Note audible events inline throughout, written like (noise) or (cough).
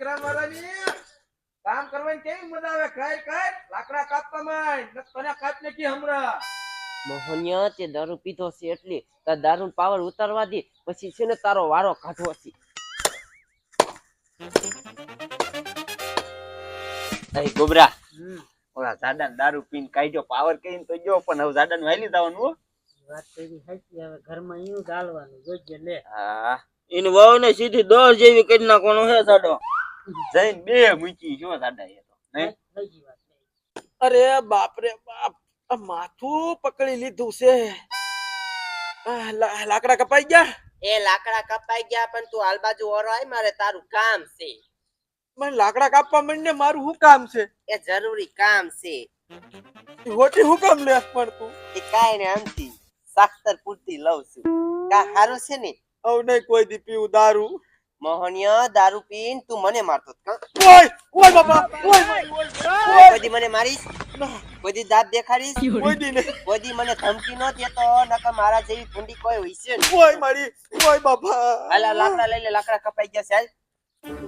દીકરા મારાની. કામ કરવાની કેવી મજા આવે? કઈ કઈ લાકડા કાપવામાં તને કાપ નાખી હમણાં. મોહનિયા તે દારૂ પીધો છે એટલે તાર દારૂ પાવર ઉતારવા દે. પછી છે ને તારો વારો કાઢવો છે. એ ગોબરા. ઓલા જાડા દારૂ પીને કાઢ્યો પાવર કહીને તો જો પણ હવે દાદા વાલી જવાનું દાવાનું વાત કરી હાચી હવે ઘરમાં યું ગાળવાનું જોજે લે. હા. ઈન વહુ ને સીધી દોર જેવી કરી નાખવાનો હે સાડો જઈને બે મૂકી શું જાડા એ તો નહીં? સાચી વાત છે. અરે બાપ રે બાપ માથું પકડી લીધું છે. લાકડા કપાઈ ગયા? એ લાકડા કપાઈ ગયા પણ તું હાલ બાજુ ઓરો આય મારે તારું કામ છે. મને લાકડા કાપવા માંડીને મારું શું કામ છે? એ જરૂરી કામ છે. હોટી હું કામ લેસ પણ તું એ કાઈ ને આમથી સાખતર પૂરતી લઉં છું. કા હારું છે ને? હવે નહીં કોઈ દી પીવું દારૂ. મોહનિયા દારૂ પીન તું મને મારતો ઓય ઓય બાપા ઓય. ઓય, ઓય કોઈ મને મારીશ? કોઈ દી દાંત દેખાડીશ? કોઈ દી નહીં કોઈ દી મને ધમકી નો દેતો નકર મારા જેવી ભૂંડી કોઈ હોય છે ઓય મારી ઓય બાપા. હાલ લાકડા લઈ લે લાકડા કપાઈ ગયા સાહેબ હાલ.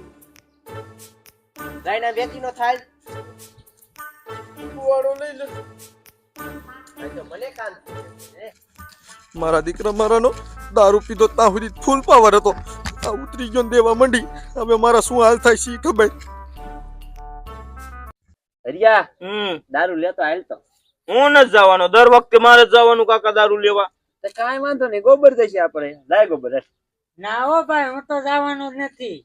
લઈને વેચી નો થાય. વાળો લઈ લે. મને કામ છે મારા દીકરા મારાનો દારૂ પીધો ત્યાં સુધી ફૂલ પાવર હતો. આ ઉતરી ગયો દેવા મંડી. હવે મારા શું હાલ થાય શી ખબર. હરિયા હમ. દારૂ લેતો હાલ તો. હું ન જવાનો. દર વખતે મારે જવાનું કાકા દારૂ લેવા. તો કાઈ વાંધો નહીં ગોબર જશે આપણે. લાય ગોબર ના હો ભાઈ હું તો જવાનો જ નથી.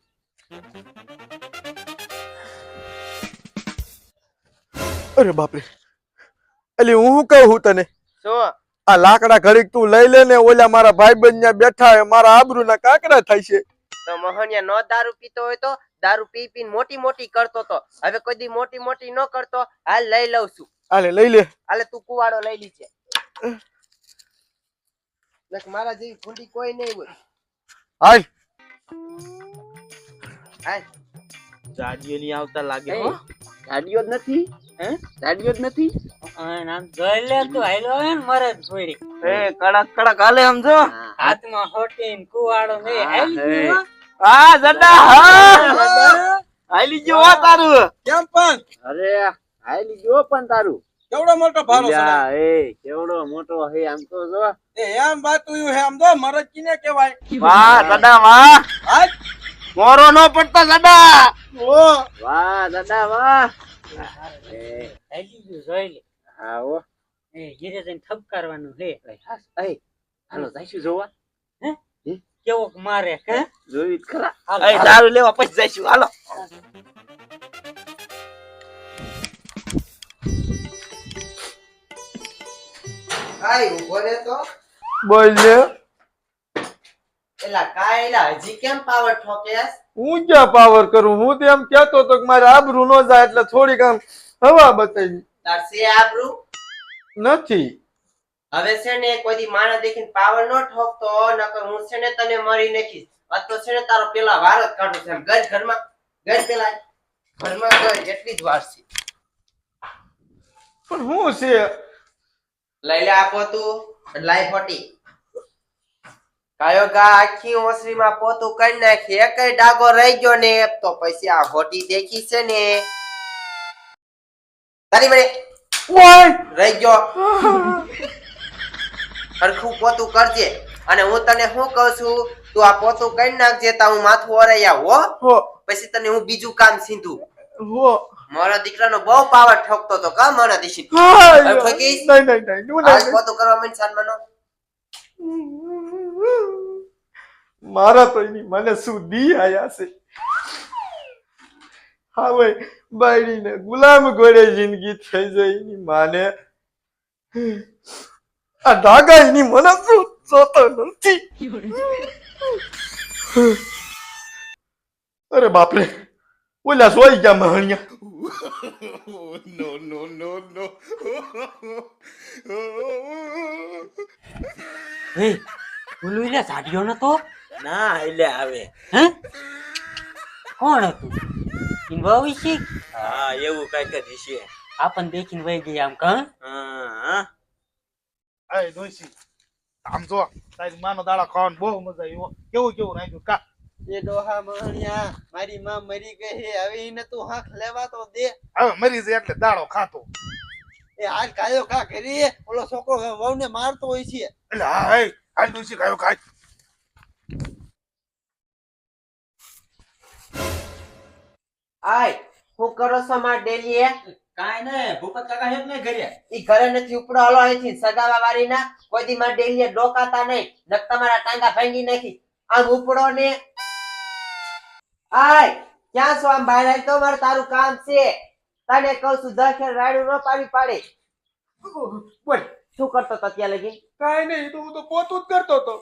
અરે બાપરે. એટલે હું કહું તને? શું? આ લાકડા ઘડીક તું લઈ લે ને ઓલા મારા ભાઈ બંધ બેઠા હે મારા આબરૂના કાંકરા થાય છે. તો મોહનિયા નો દારૂ પીતો હોય તો દારૂ પી પી મોટી મોટી કરતો તો. હવે કોઈ દી મોટી મોટી ન કરતો હાલ લઈ લઉં છું. હાલે લઈ લે. હાલે તું કુવાડો લઈ લીજે. મારા જેવી ભૂંડી કોઈ નહીં હોય. હાલ. હાલ. ગાડીઓ ની આવતા લાગે હો. ગાડીઓ જ નથી. હે? ગાડીઓ જ નથી. આમ જોઈ લે તું મરે જ છોડી એ કડક કડક હાલે સમજો હાથમાં હોટી ને કુવાડો ને હા, હાલી હે. હો. હા જડા હા. હાલી ગયો હો તારું. કેમ પણ? અરે હાલી ગયો પણ તારું. કેવડો મોટો ભારો એ કેવડો મોટો હે આમ તો જો. એ એમ હે આમ તો મરજ કિને કહેવાય. વાહ જડા વાહ. હાલ. મોરો નો પડતા જડા. ઓ. વાહ દાદા વાહ. એ, હાલી ગયું જોઈ લે. હા હો એ ઘીરે જઈને ઠપકારવાનું લે એ, હાસ, એ, હાલો જઈશું જોવા? કેવોક મારે હે? જોયું ખરા? એ દારૂ લેવા પછી જઈશું. હાલો. કાઈ ઊભો રે તો? બોલ લે. એલા કાયલા હજી કેમ પાવર ઠોકેસ? હું ક્યાં પાવર કરું? હું તો એમ કહેતો તો કે મારે આબરૂ ન જાય એટલે થોડીક આમ હવા બતાવી. તાર આબરૂ? નથી. હવે છે ને કોઈ દી દેખીને પાવર નો ઠોકતો નકર હું છે ને તને મારી નાખીશ. અથવા છે ને તારો પેલા વાર જ કાઢું છે ગજ ઘરમાં ગજ પેલા? ઘરમાં ગજ એટલી જ વાર છે. પણ હું છે? લઈ લે આ પોતું લાઈ ફોટી. કાયો ગા આખી ઓસરીમાં પોતું કરી નાખી. એકય ડાગો રહી ગયો ને તો પછી આ હોટી દેખી છે ને. તારી મને ઓય રહી ગયો. (laughs) હરખું પોતું કરજે. અને હું તને શું કહું છું? તું આ પોતું કરી નાખજે તા હું માથું ઓરૈયા હો. હો. પછી તને હું બીજું કામ સીધું. હો. મારા દીકરાનો બહુ પાવર ઠોકતો તો કા મારા દીશી? હાય. હવે નહીં નહીં નહીં પોતું કરવા માંડ સાનમાનો મારા તો એની મને શું દી આયા છે? હવે બાયડીને ગુલામ ઘોડે જિંદગી થઈ જાય એની માને. આ ધાગા એની મને શું જોતો નથી. અરે બાપરે ઓલા સોઈ ગયા મહણિયા. હે બોલું એટલે સાડીઓ નતો? ના એટલે આવે. હે? કોણ હતું? ઈન વહુ છે? હા એવું કંઈક જ છે. આપણ દેખીને વહી ગઈ આમ કહ હા અરે ડોશી આમ જો તારી માનો દાડા ખાવાનું બહુ મજા આવ્યો. કેવું કેવું રાખ્યું? કા? એ ડોહા મણિયા મારી માં મરી ગઈ હે હવે એને તું હાથ લેવા તો દે. હવે મરી જાય એટલે દાડો ખાતો. એ હાલ કાયો કા કરી ઓલો છોકરો વહુને મારતો હોય છે. એટલે હા હે હાલ ડોશી કાયો ખાય. આય હું કરો છો ડેલીએ. કાઈ ને ભૂપત કાકા હેત ને ઘરે. ઈ ઘરે નથી ઉપડો હાલો અહીંથી સગાવા વાળીના. કોઈ દી માં ડેલીએ ડોકાતા નહીં નક તમારા ટાંગા ભાંગી નાખી. આમ ઉપડો ને. આય ક્યાં છો આમ બહાર રાઈ તો મારે તારું કામ છે. તને કહું છું દસ રાડું ન પાડી પાડે. બોલ. શું કરતો તો ત્યાં લગી? કાઈ નહીં તો હું તો પોતું જ કરતો હતો.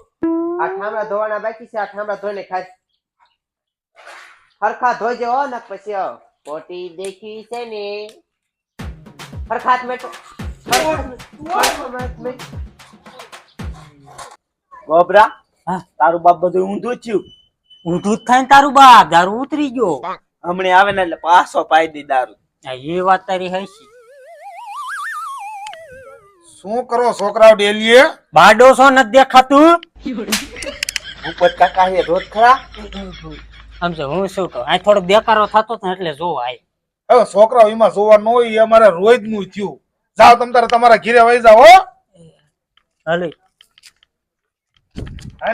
આ ઠામડા ધોવાના બાકી છે આ ઠામડા ધોઈને ખાય હરખા ધોજે હો નક પછી પોટી દેખી છે ને. હરખાત મેટો ગોબરા હા. તારું બાપ બધું ઊંધું થયું. ઊંધું થાય ને તારું બાપ દારૂ ઉતરી ગયો. હમણે આવે ને એટલે પાછો પાઈ દે દારૂ. એ વાત તારી હશે શું કરો છોકરાઓ ડેલીએ? બાડો છો નથી દેખાતું? ઉપર કાકા હે રોજ ખરા? સમજો હું શું કહું? આ થોડો બેકારો થતો ને એટલે જોવા આય. હવે છોકરાઓ એમાં જોવા ન હોય એ અમારે રોજનું થયું. જાઓ તમ તારે તમારા ઘીરે વહી જાઓ હો. હાલ.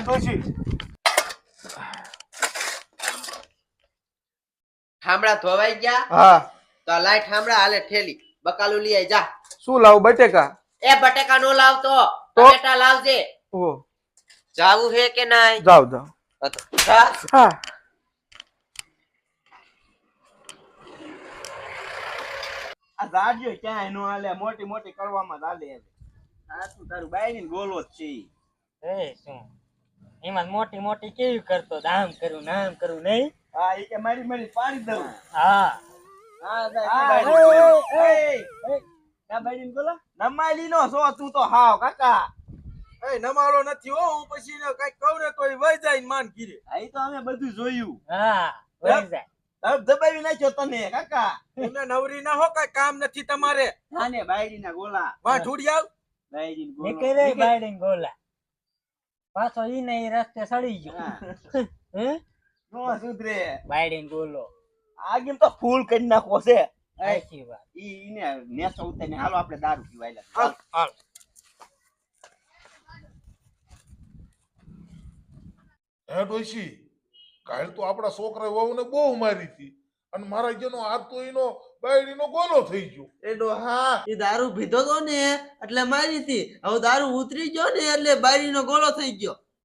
ડોશી ઠામડા ધોવાઈ ગયા? હા. તો આ લાય ઠામડા હાલે ઠેલી. બકાલું લઈ આય જા. શું લાવું બટેકા? એ બટેકા નો લાવતો તો? લાવજે. ઓ જાવું હે કે નહીં જાવ જાવ હા. આ જાડજો ક્યાંય નો હાલે મોટી મોટી કરવામાં જ હાલે આ તું તારું બાયડી ગોલો જ છે એ શું? એમાં મોટી મોટી કેવી કરતો? આમ કરું નામ કરું નહીં? હા એ કે મારી મારી પાડી દઉં. હા. નો છો તું તો હાવ કાકા. એ નમાળો નથી હો હું પછી કઈ કહું ને તો વહી જાય માન ગીરે આ તો અમે બધું જોયું. હા વહી જાય. દબાવી નાખ્યો તને કાકા. તમને નવરી ના હો કઈ કામ નથી તમારે. આને બાયડીના ગોલા. વાહ ઢૂડી આવ. બાયડીને ગોલો. નીકળે બાયડીને ગોલા. પાછો ઈ ને રસ્તે સડી ગયો. (laughs) હે. નો સુધરે. બાયડીને ગોલો. આગેમ તો ફૂલ કરી નાખો છે. સાચી વાત. ઈ ઈને નેસો ઉતારીને હાલો આપણે દારૂ પીવાયલા હાલ. હાલ. હે ડોશી? કાલ તો આપણા છોકરા વહુને બહુ મારી હતી. અને મારા જેનો હાથ તો એનો બાયડીનો ગોલો થઈ ગયો. એડો હા, એ દારૂ પીધો તો ને, એટલે મારી હતી. હવે દારૂ ઉતરી ગયો ને, એટલે બારીનો ગોળો થઈ ગયો.